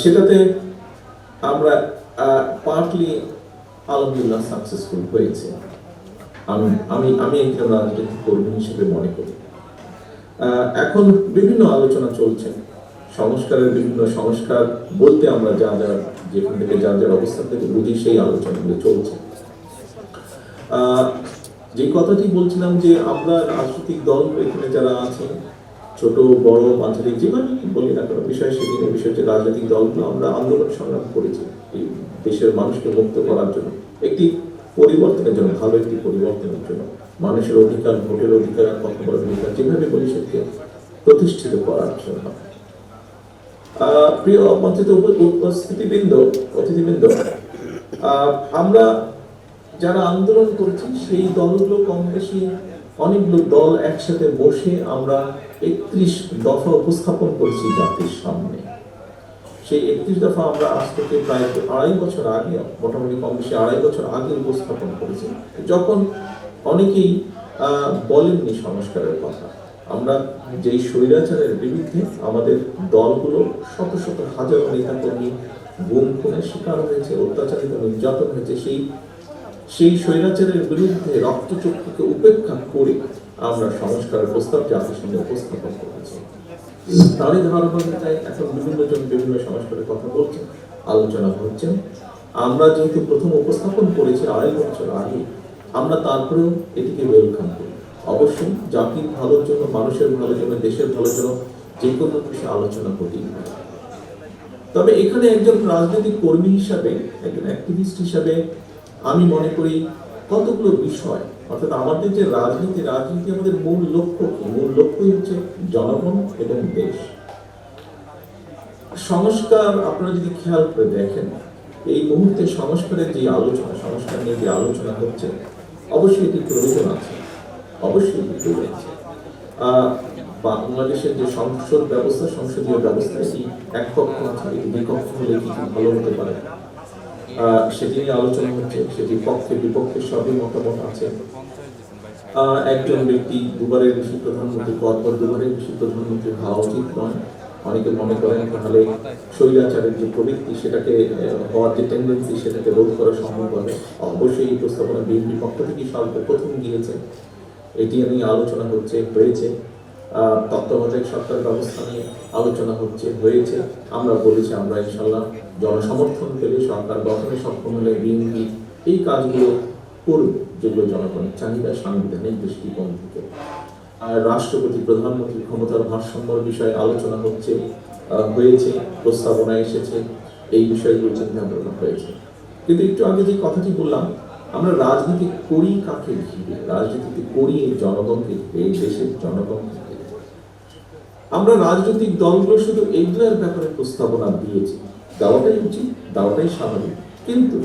সেটাতে আমরা পার্টলি আলহামদুলিল্লাহ সাকসেসফুল হয়েছে। আমি আমি আমি একজন রাজনৈতিক কর্মী হিসেবে মনে করি। এখন বিভিন্ন আলোচনা চলছে। সংস্কারের বিভিন্ন সংস্কার বলতে আমরা যা যা, যেখান থেকে যা যার অবস্থান থেকে বুঝি সেই আলোচনাগুলো চলছে। যে কথাটি বলছিলাম যে আমরা রাজনৈতিক দল এখানে যারা আছেন ছোট, বড় মাঝারি যেভাবে বলি না কোনো? বিষয় সেদিনের বিষয় যে রাজনৈতিক দলগুলো আমরা আন্দোলন সংগ্রাম করেছি। এই দেশের মানুষকে মুক্ত করার জন্য। একটি পরিবর্তনের জন্য, ভালো একটি পরিবর্তনের জন্য। মানুষের অধিকার, ভোটের অধিকার বলার অধিকার, যেভাবে বলি সেটাকে প্রতিষ্ঠিত করার জন্য। প্রিয় উপ- উপস্থিতিবৃন্দ, অতিথিবৃন্দ আমরা যারা আন্দোলন করেছি, সেই দলগুলো কম বেশি অনেকগুলো দল একসাথে বসে আমরা একত্রিশ দফা উপস্থাপন করেছি জাতির সামনে। সেই একত্রিশ দফা আমরা আজ থেকে প্রায় আড়াই বছর আগে, মোটামুটি কম বেশি আড়াই বছর আগে উপস্থাপন করেছি। যখন অনেকেই বলেননি সংস্কারের কথা। আমরা যেই স্বৈরাচারের বিরুদ্ধে আমাদের দলগুলো শত শত হাজার নেতাকর্মী গুম খুনের শিকার হয়েছে, অত্যাচারিত নির্যাতন হয়েছে, সেই সেই স্বৈরাচারের বিরুদ্ধে রক্তচক্ষুকে উপেক্ষা করে আমরা সংস্কারের প্রস্তাব জাতির সামনে উপস্থাপন করেছি। তারই ধারাবাহিকতায় এখন বিভিন্ন জন বিভিন্ন সংস্কারের কথা বলছেন, আলোচনা হচ্ছেন আমরা যেহেতু প্রথম উপস্থাপন করেছি আড়াই বছর আগে, আমরা তারপরেও এটিকে ওয়েলকাম করি। অবশ্যই জাতির ভালোর জন্য, মানুষের ভালোর জন্য, দেশের ভালোর জন্য যে কোনো বিষয়ে আলোচনা করি তবে এখানে একজন রাজনৈতিক কর্মী হিসাবে, একজন অ্যাক্টিভিস্ট হিসাবে আমি মনে করি কতগুলো বিষয়, অর্থাৎ আমাদের যে রাজনীতি রাজনীতি আমাদের মূল লক্ষ্য কি? মূল লক্ষ্যই হচ্ছে জনগণ এবং দেশ। সংস্কার আপনারা যদি খেয়াল করে দেখেন, এই মুহূর্তে সংস্কারের যে আলোচনা, সংস্কার নিয়ে যে আলোচনা হচ্ছে, অবশ্যই এটি প্রয়োজন আছে, অবশ্যই এটি আছে। বাংলাদেশের যে সংসদ ব্যবস্থা, সংসদীয় ব্যবস্থা, এটি এক পক্ষ আছে এটি বিপক্ষ হলে কিছু ভালো হতে পারে। সেটি নিয়ে আলোচনা হচ্ছে, সেটি পক্ষে, বিপক্ষে সবই মতামত আছে। একজন ব্যক্তি দুবারের বেশি প্রধানমন্ত্রী পর পর দুবারের বেশি প্রধানমন্ত্রী হওয়া উচিত নয়। অনেকে মনে করেন তাহলে স্বৈরাচারের যে প্রবৃত্তি, সেটাকে হওয়ার যে টেন্ডেন্সি সেটাকে রোধ করা সম্ভব হবে। অবশ্যই এই প্রস্তাবনা বিএনপি পক্ষ থেকে প্রথম গিয়েছে এটি নিয়ে আলোচনা হচ্ছে, হয়েছে। তত্ত্বাবধায়ক সরকার ব্যবস্থা নিয়ে আলোচনা হচ্ছে, হয়েছে। আমরা বলেছি, আমরা ইনশাল্লাহ জনসমর্থন পেলে সরকার গঠনে সক্ষম হলে বিএনপি এই কাজগুলো করবে, যেগুলো জনগণের চাহিদা, সাংবিধানিক দৃষ্টিকোণ থেকে। আর রাষ্ট্রপতি প্রধানমন্ত্রী ক্ষমতার ভারসাম্যের বিষয়ে আলোচনা হচ্ছে হয়েছে, প্রস্তাবনা এসেছে, এই বিষয়গুলো চিন্তা ভাবনা হয়েছে। কিন্তু একটু আগে যে কথাটি বললাম, আমরা রাজনীতি করি কাকে ঘিরে রাজনীতি করি এই জনগণকে এই দেশের জনগণকে আমরা রাজনৈতিক দলগুলো শুধু এইগুলোর ব্যাপারে প্রস্তাবনা দিয়েছি। দেওয়াটাই উচিত, দেওয়াটাই স্বাভাবিক। কিন্তু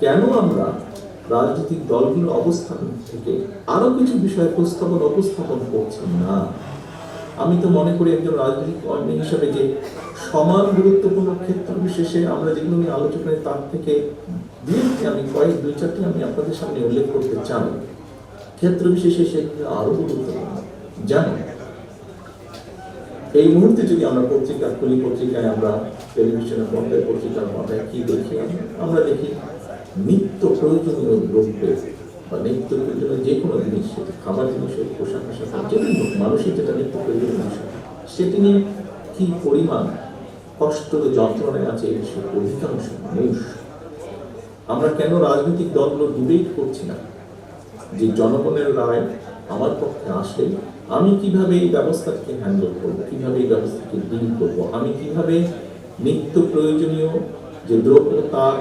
কেন আমরা রাজনৈতিক দলগুলোর অবস্থান থেকে আরও কিছু বিষয়ে প্রস্তাবন উপস্থাপন করছি না? আমি তো মনে করি একজন রাজনৈতিক কর্মী হিসেবে যে সমান গুরুত্বপূর্ণ ক্ষেত্র বিশেষে আমরা যেগুলো নিয়ে আলোচনা তার থেকে দিয়েছি আমি, কয়েক, দুই, চারটি আমি আপনাদের সামনে উল্লেখ করতে চাই। ক্ষেত্র বিশেষে সেগুলো আরও গুরুত্বপূর্ণ। জানেন এই মুহূর্তে যদি আমরা পত্রিকা খুলি, পত্রিকায় আমরা টেলিভিশনের পর্দায় পত্রিকার পর্দায় কি দেখি? আমরা দেখি নিত্য প্রয়োজনীয় দ্রব্যের বা নিত্য প্রয়োজনীয় যে কোনো জিনিস খাবার জিনিস হোক, পোশাক আশাক হোক যে মানুষের যেটা নিত্য প্রয়োজনীয় জিনিস সেটি নিয়ে কি পরিমাণ কষ্ট যন্ত্রণায় আছে এই দেশের অধিকাংশ মানুষ? আমরা কেন রাজনৈতিক দলগুলো ডিবেট করছি না? যে জনগণের রায় আমার পক্ষে আসে আমি কীভাবে এই ব্যবস্থাকে হ্যান্ডেল করব? কীভাবে এই ব্যবস্থাকে ডিল করব? আমি কীভাবে নিত্য প্রয়োজনীয় যে দ্রব্য তার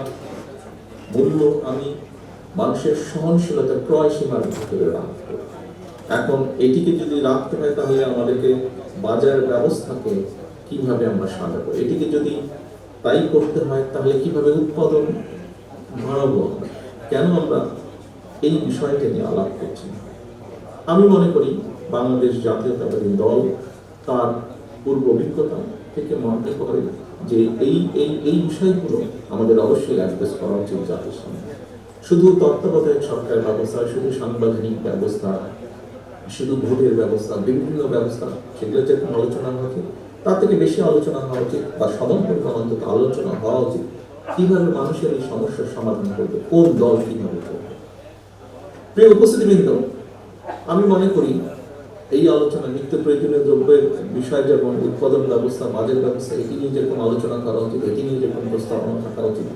মূল্য আমি মানুষের সহনশীলতা ক্রয় সীমার ভিতরে রাখব। এখন এটিকে যদি রাখতে হয় তাহলে আমাদেরকে বাজার ব্যবস্থাকে কীভাবে আমরা সাজাবো? এটিকে যদি তাই করতে হয় তাহলে কীভাবে উৎপাদন বাড়াবো কেন আমরা এই বিষয়টা নিয়ে আলাপ করছি? আমি মনে করি বাংলাদেশ জাতীয়তাবাদী দল তার পূর্ব অভিজ্ঞতা থেকে মনে করে যে এই এই এই বিষয়গুলো আমাদের অবশ্যই অ্যাড্রেস করা উচিত জাতির সামনে। শুধু তত্ত্বাবধায়ক সরকার ব্যবস্থা, শুধু সাংবিধানিক ব্যবস্থা, শুধু ভোটের ব্যবস্থা, বিভিন্ন ব্যবস্থা, সেগুলো যেরকম আলোচনা হয়েছে তার থেকে বেশি আলোচনা হওয়া উচিত বা সমান পরিমাণ আলোচনা হওয়া উচিত, কীভাবে মানুষের এই সমস্যার সমাধান করবে, কোন দল কীভাবে করবে। প্রিয় উপস্থিতিবৃন্দ আমি মনে করি এই আলোচনা নিত্য প্রয়োজনীয় দ্রব্যের বিষয় যেমন উৎপাদন ব্যবস্থা বাজেট ব্যবস্থা, এটি নিয়ে যেরকম আলোচনা করা উচিত, এটি নিয়ে যেরকম প্রস্তাবনা থাকা উচিত,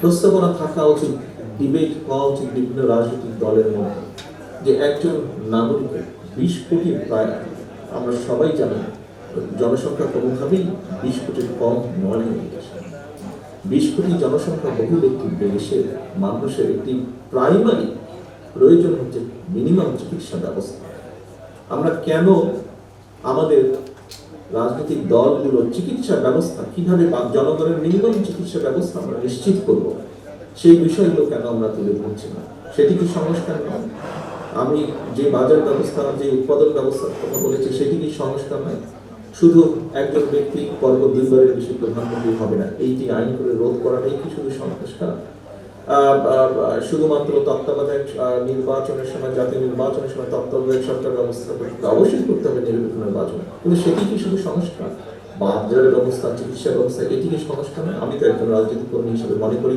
প্রস্তাবনা থাকা উচিত ডিবেট হওয়া উচিত বিভিন্ন রাজনৈতিক দলের মধ্যে। যে একজন নাগরিকের বিশ কোটি প্রায়, আমরা সবাই জানি, জনসংখ্যা কোনোভাবেই বিশ কোটির কম নয় বিশ কোটি জনসংখ্যা বহু একটি দেশের মানুষের একটি প্রাইমারি প্রয়োজন হচ্ছে মিনিমাম চিকিৎসা ব্যবস্থা। আমরা কেন আমাদের রাজনৈতিক দলগুলো চিকিৎসা ব্যবস্থা কীভাবে জনগণের মিনিমাম চিকিৎসা ব্যবস্থা আমরা নিশ্চিত করব, সেই বিষয়গুলো কেন আমরা তুলে ধরছি না? সেটি কি সংস্কার নয়? আমি যে বাজার ব্যবস্থা, যে উৎপাদন ব্যবস্থার কথা বলেছি, সেটি কি সংস্কার নয়? শুধু একজন ব্যক্তি পর্ব দুইবারের বেশি প্রধানমন্ত্রী হবে না, এইটি আইন করে রোধ করাটাই কি শুধু সংস্কার? শুধুমাত্র তত্ত্বাবধায়ক নির্বাচনের সময়, জাতীয় নির্বাচনের সময় তত্ত্বাবধায়ক সরকার ব্যবস্থা করতে অবশ্যই করতে হবে নির্বাচন নির্বাচন। কিন্তু সেটি কি শুধু সংস্কার? বাজারের ব্যবস্থা, চিকিৎসা ব্যবস্থা, এটি কি সংস্কার নয় আমি তো একজন রাজনৈতিক কর্মী হিসেবে মনে করি,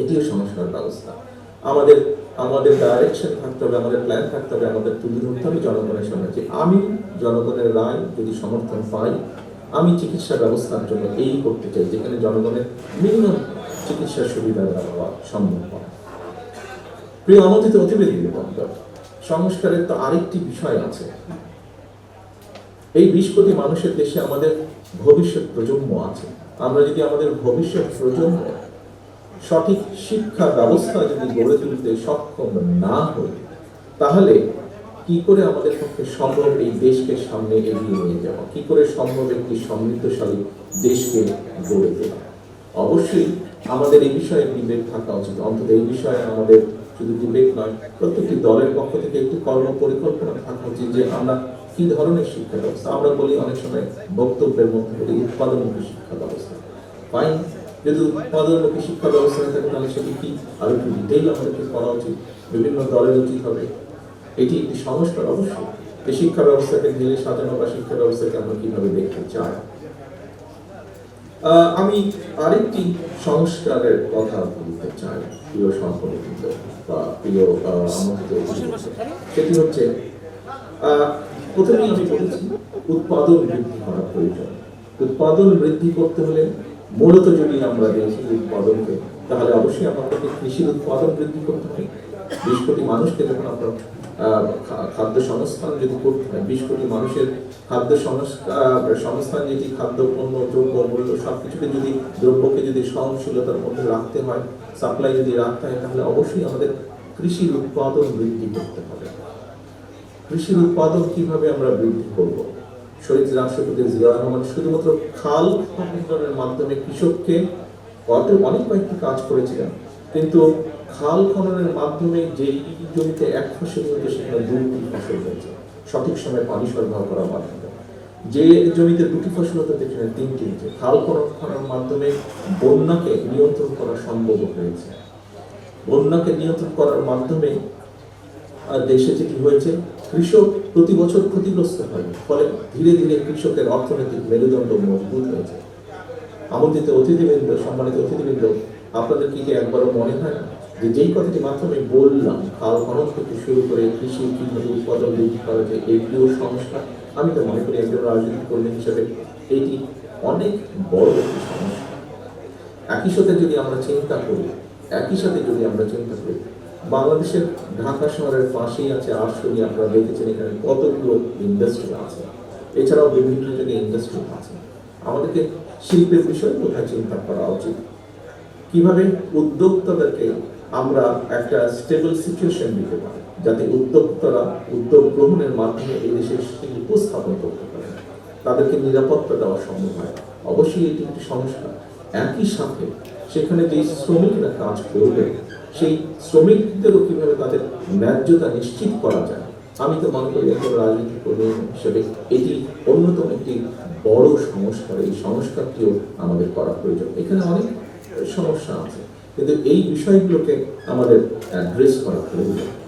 এটিও সংস্কার ব্যবস্থা। আমাদের আমাদের ডাইরেকশন থাকতে হবে, আমাদের প্ল্যান থাকতে হবে, আমাদের তুলে ধরতে হবে জনগণের সামনে। যে আমি জনগণের রায় যদি সমর্থন পাই আমি চিকিৎসা ব্যবস্থার জন্য এই করতে চাই, যেখানে জনগণের মিনিমাম চিকিৎসার সুবিধা দেওয়া সম্ভব হয়। প্রিয় আমন্ত্রিত অতিথি সংস্কারের তো আরেকটি বিষয় আছে। এই বিশ কোটি মানুষের দেশে আমাদের ভবিষ্যৎ প্রজন্ম আছে। আমরা যদি আমাদের ভবিষ্যৎ প্রজন্ম সঠিক শিক্ষা ব্যবস্থা যদি গড়ে তুলতে সক্ষম না হই, তাহলে কি করে আমাদের পক্ষে সম্ভব এই দেশকে সামনে এগিয়ে নিয়ে যাওয়া? কি করে সম্ভব একটি সমৃদ্ধশালী দেশকে গড়ে তোলা? অবশ্যই আমাদের এই বিষয়ে ডিবেট থাকা উচিত। অন্তত এই বিষয়ে আমাদের শুধু ডিবেট নয়, প্রত্যেকটি দলের পক্ষ থেকে একটি কর্ম পরিকল্পনা থাকা উচিত যে আমরা কি ধরনের শিক্ষা ব্যবস্থা, আমরা বলি অনেক সময় বক্তব্যের মধ্যে বলি উৎপাদনমুখী শিক্ষা ব্যবস্থা। ফাইন যদি উৎপাদনমুখী শিক্ষা ব্যবস্থা থাকে তাহলে সেটি কি? আরও একটু ডিটেইল আমাদেরকে করা উচিত। বিভিন্ন দলের উচিত হবে। এটি একটি সংস্কার অবশ্যই এই শিক্ষা ব্যবস্থাকে ঢেলে সাজানো বা শিক্ষা ব্যবস্থাকে আমরা কীভাবে দেখতে চাই? আমি আরেকটি সংস্কারের কথা বলতে চাই, প্রিয় সহকর্মীবৃন্দ বা প্রিয় সেটি হচ্ছে প্রথমেই আমি বলেছি, উৎপাদন বৃদ্ধি করা প্রয়োজন। উৎপাদন বৃদ্ধি করতে হলে মূলত যদি আমরা দেখি উৎপাদনকে তাহলে অবশ্যই আমাদেরকে কৃষির উৎপাদন বৃদ্ধি করতে হবে। বিশ কোটি মানুষকে যখন আহ, খাদ্য সংস্থান যদি করতে হয় বিশ কোটি মানুষের খাদ্য সংস্থান যদি খাদ্য পণ্য দ্রব্য মূল্য সব কিছুকে যদি দ্রব্যকে যদি সহনশীলতার মধ্যে রাখতে হয় সাপ্লাই যদি রাখতে হয় তাহলে অবশ্যই আমাদের কৃষির উৎপাদন বৃদ্ধি করতে হবে। কৃষির উৎপাদন কীভাবে আমরা বৃদ্ধি করব? শহীদ রাষ্ট্রপতি জিয়া রহমান শুধুমাত্র খাল খননের মাধ্যমে কৃষককে অনেক কয়েকটি কাজ করেছিলেন কিন্তু খাল খননের মাধ্যমে যেই জমিতে এক ফসল হয়েছে সেখানে দুটি ফসল হয়েছে। সঠিক সময়ে পানি সরবরাহ করার মাধ্যমে। যে জমিতে দুটি ফসল হতো, সেখানে তিনটি হয়েছে। খাল খনন খননের মাধ্যমে বন্যাকে নিয়ন্ত্রণ করা সম্ভব হয়েছে। বন্যাকে নিয়ন্ত্রণ করার মাধ্যমে দেশে যেটি হয়েছে, কৃষক প্রতি বছর ক্ষতিগ্রস্ত হয়। ফলে ধীরে ধীরে কৃষকের অর্থনৈতিক মেরুদণ্ড মজবুত হয়েছে। আমন্ত্রিত অতিথিবৃন্দ, সম্মানিত অতিথিবৃন্দ, আপনাদের কি একবারও মনে হয় না? যে যেই কথাটি আমি বললাম খাল খনন থেকে শুরু করে কৃষি কীভাবে উৎপাদন, বৃদ্ধি করা যায় এইগুলো সংস্কার আমি তো মনে করি একজন রাজনৈতিক কর্মী হিসেবে এটি অনেক বড় একটি সমস্যা। একই সাথে যদি আমরা চিন্তা করি, একই সাথে যদি আমরা চিন্তা করি, বাংলাদেশের ঢাকা শহরের পাশেই আছে আশুলি আপনারা দেখেছেন এখানে কতগুলো ইন্ডাস্ট্রি আছে। এছাড়াও বিভিন্ন জায়গায় ইন্ডাস্ট্রি আছে। আমাদেরকে শিল্পের বিষয়ে কোথায় চিন্তা করা উচিত? কীভাবে উদ্যোক্তাদেরকে আমরা একটা স্টেবল সিচুয়েশন দিতে পারি, যাতে উদ্যোক্তারা উদ্যোগ গ্রহণের মাধ্যমে এই দেশে শিল্প স্থাপন করতে পারে। তাদেরকে নিরাপত্তা দেওয়া সম্ভব হয়। অবশ্যই এটি একটি সংস্কার একই সাথে সেখানে যে শ্রমিকরা কাজ করবে, সেই শ্রমিকদেরও কীভাবে তাদের ন্যায্যতা নিশ্চিত করা যায়, আমি তো মনে করি একজন রাজনৈতিক কর্মী হিসেবে এটি অন্যতম একটি বড় সংস্কার। এই সংস্কারটিও আমাদের করা প্রয়োজন। এখানে অনেক সমস্যা আছে। কিন্তু এই বিষয়গুলোকে আমাদের অ্যাড্রেস করা প্রয়োজন